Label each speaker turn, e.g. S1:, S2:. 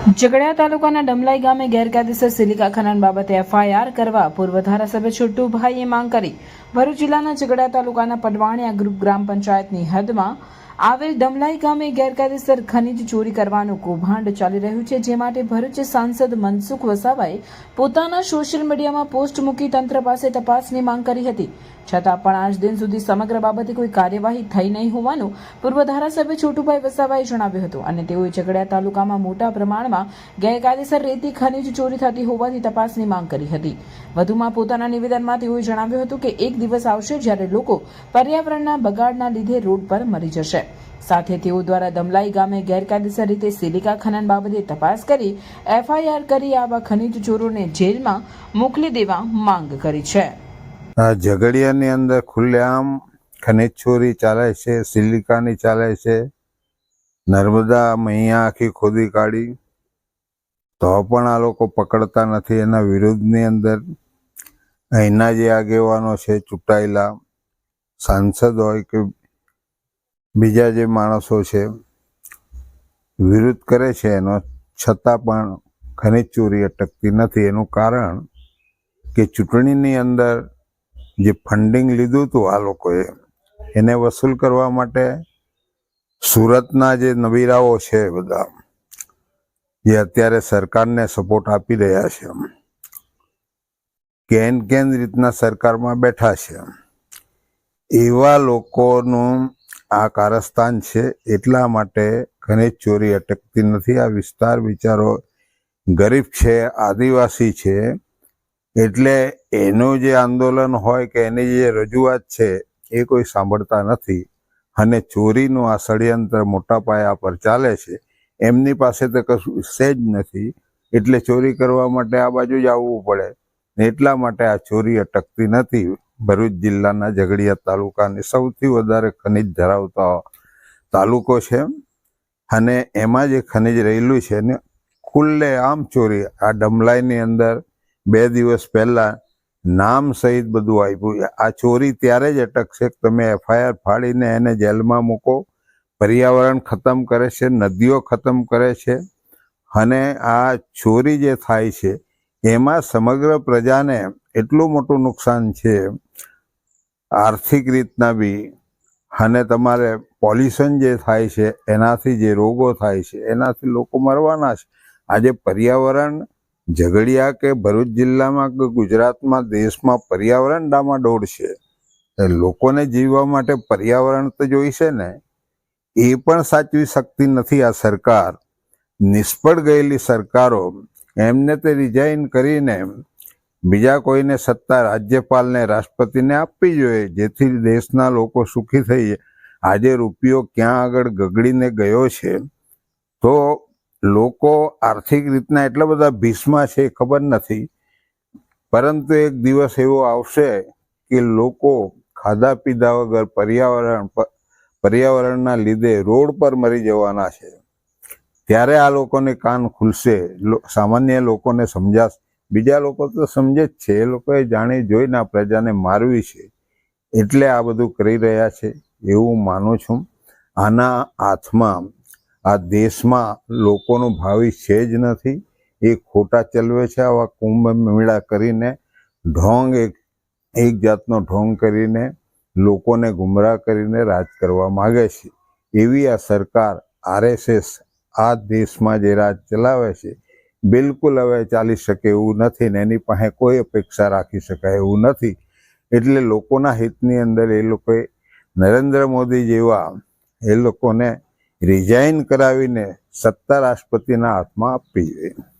S1: ઝઘડિયા તાલુકાના ડમલાઈ ગામે ગેરકાયદેસર સિલિકા ખનન બાબતે એફઆઈઆર કરવા પૂર્વ ધારાસભ્ય છુટ્ટુભાઈએ માંગ કરી. ભરૂચ જિલ્લાના ઝઘડિયા તાલુકાના પડવાણિયા ગ્રુપ ગ્રામ પંચાયતની હદમાં આવેલ ડમલાઈ ગામે ગેરકાયદેસર ખનીજ ચોરી કરવાનું કૌભાંડ ચાલી રહ્યું છે, જે માટે ભરૂચ સાંસદ મનસુખ વસાવાએ પોતાના સોશિયલ મીડિયામાં પોસ્ટ મૂકી તંત્ર પાસે તપાસની માંગ કરી હતી. છતાં પણ આજ દિન સુધી સમગ્ર બાબતે કોઈ કાર્યવાહી થઈ નહીં હોવાનું પૂર્વ ધારાસભ્ય છોટુભાઈ વસાવાએ જણાવ્યું હતું અને તેઓએ ઝઘડિયા તાલુકામાં મોટા પ્રમાણમાં ગેરકાયદેસર રેતી ખનીજ ચોરી થતી હોવાથી તપાસની માંગ કરી હતી. વધુમાં પોતાના નિવેદનમાં તેઓએ જણાવ્યું હતું કે એક દિવસ આવશે જ્યારે લોકો પર્યાવરણના બગાડના લીધે રોડ પર મરી જશે. સાથે તેઓ દ્વારા દમલાઈ ગામે ગેરકાયદેસર રીતે સિલિકા ખનન બાબતે તપાસ કરી, એફઆઈઆર કરી આવા ખનીજ ચોરોને જેલમાં મોકલી દેવા માંગ કરી છે.
S2: ઝઘડિયાની અંદર ખુલ્લેઆમ ખનિજ ચોરી ચાલે છે, સિલિકાની ચાલે છે. નર્મદા મૈયા આખી ખોદી કાઢી. તો પણ આ લોકો પકડતા નથી, એના વિરુદ્ધની અંદર અહીંના જે આગેવાનો છે ચૂંટાયેલા, સાંસદ હોય કે બીજા જે માણસો છે વિરોધ કરે છે એનો, છતાં પણ ખનિજ ચોરી અટકતી નથી. એનું કારણ કે ચૂંટણીની અંદર જે ફંડિંગ લીધું હતું આ લોકોએ, એને વસૂલ કરવા માટે સુરતના જે નવીરાઓ છે બધા જે અત્યારે સરકારને સપોર્ટ આપી રહ્યા છે. કેન કેન રીતના સરકારમાં બેઠા છે. એવા લોકોનું આ કારસ્તાન છે એટલા માટે ઘણી ચોરી અટકતી નથી. આ વિસ્તાર વિચારો ગરીબ છે, આદિવાસી છે. એટલે એનું જે આંદોલન હોય કે એની જે રજૂઆત છે એ કોઈ સાંભળતા નથી. અને ચોરીનું આ ષડયંત્ર મોટા પાયા પર ચાલે છે. એમની પાસે તો કશું છે જ નથી. એટલે ચોરી કરવા માટે આ બાજુ જ આવવું પડે. એટલા માટે આ ચોરી અટકતી નથી. ભરૂચ જિલ્લાના ઝઘડિયા તાલુકાની સૌથી વધારે ખનિજ ધરાવતા તાલુકો છે. અને એમાં જે ખનિજ રહેલું છે ને, ખુલ્લે આમ ચોરી, આ ડમલાઈની અંદર બે દિવસ પહેલાં નામ સહિત બધું આપ્યું આ ચોરી ત્યારે જ અટકશે તમે એફઆઈઆર ફાડીને એને જેલમાં મૂકો. પર્યાવરણ ખતમ કરે છે, નદીઓ ખતમ કરે છે. અને આ ચોરી જે થાય છે, એમાં સમગ્ર પ્રજાને એટલું મોટું નુકસાન છે, આર્થિક રીતના બી, અને તમારે પોલ્યુશન જે થાય છે, એનાથી જે રોગો થાય છે, એનાથી લોકો મરવાના છે. આજે પર્યાવરણ ઝઘડિયા કે ભરૂચ જિલ્લામાં કે ગુજરાતમાં, દેશમાં પર્યાવરણ ડામાડોળ છે. લોકોને જીવવા માટે પર્યાવરણ તો જોઈશે ને, એ પણ સાચવી શકતી નથી આ સરકાર. નિષ્ફળ ગયેલી સરકારો એમને તે રિઝાઇન કરીને બીજા કોઈને સત્તા રાજ્યપાલને, રાષ્ટ્રપતિને આપવી જોઈએ, જેથી દેશના લોકો સુખી થઈ આજે રૂપિયો ક્યાં આગળ ગગડીને ગયો છે? તો લોકો આર્થિક રીતના એટલા બધા ભીસમાં છે, ખબર નથી. પરંતુ એક દિવસ એવો આવશે કે લોકો ખાધા પીધા વગર પર્યાવરણ પર્યાવરણના લીધે રોડ પર મરી જવાના છે. ત્યારે આ લોકોને કાન ખુલશે. સામાન્ય લોકોને સમજાશે બીજા લોકો તો સમજે જ છે, એ લોકોએ જાણી જોઈને આ પ્રજાને મારવી છે. એટલે આ બધું કરી રહ્યા છે, એવું માનું છું. આના હાથમાં, આ દેશમાં લોકોનું ભાવિ છે જ નથી. એ ખોટા ચલવે છે આવા કુંભ મેળા કરીને, ઢોંગ એક એક જાતનો ઢોંગ કરીને લોકોને ગુમરાહ કરીને રાજ કરવા માગે છે. એવી આ સરકાર આરએસએસ આ દેશમાં જે રાજ ચલાવે છે બિલકુલ હવે ચાલી શકે એવું નથી ને એની પાસે કોઈ અપેક્ષા રાખી શકાય એવું નથી. એટલે લોકોના હિતની અંદર એ લોકોએ નરેન્દ્ર મોદી જેવા એ લોકોને રિઝાઇન કરાવીને સત્તા રાષ્ટ્રપતિના હાથમાં આપવી જોઈએ.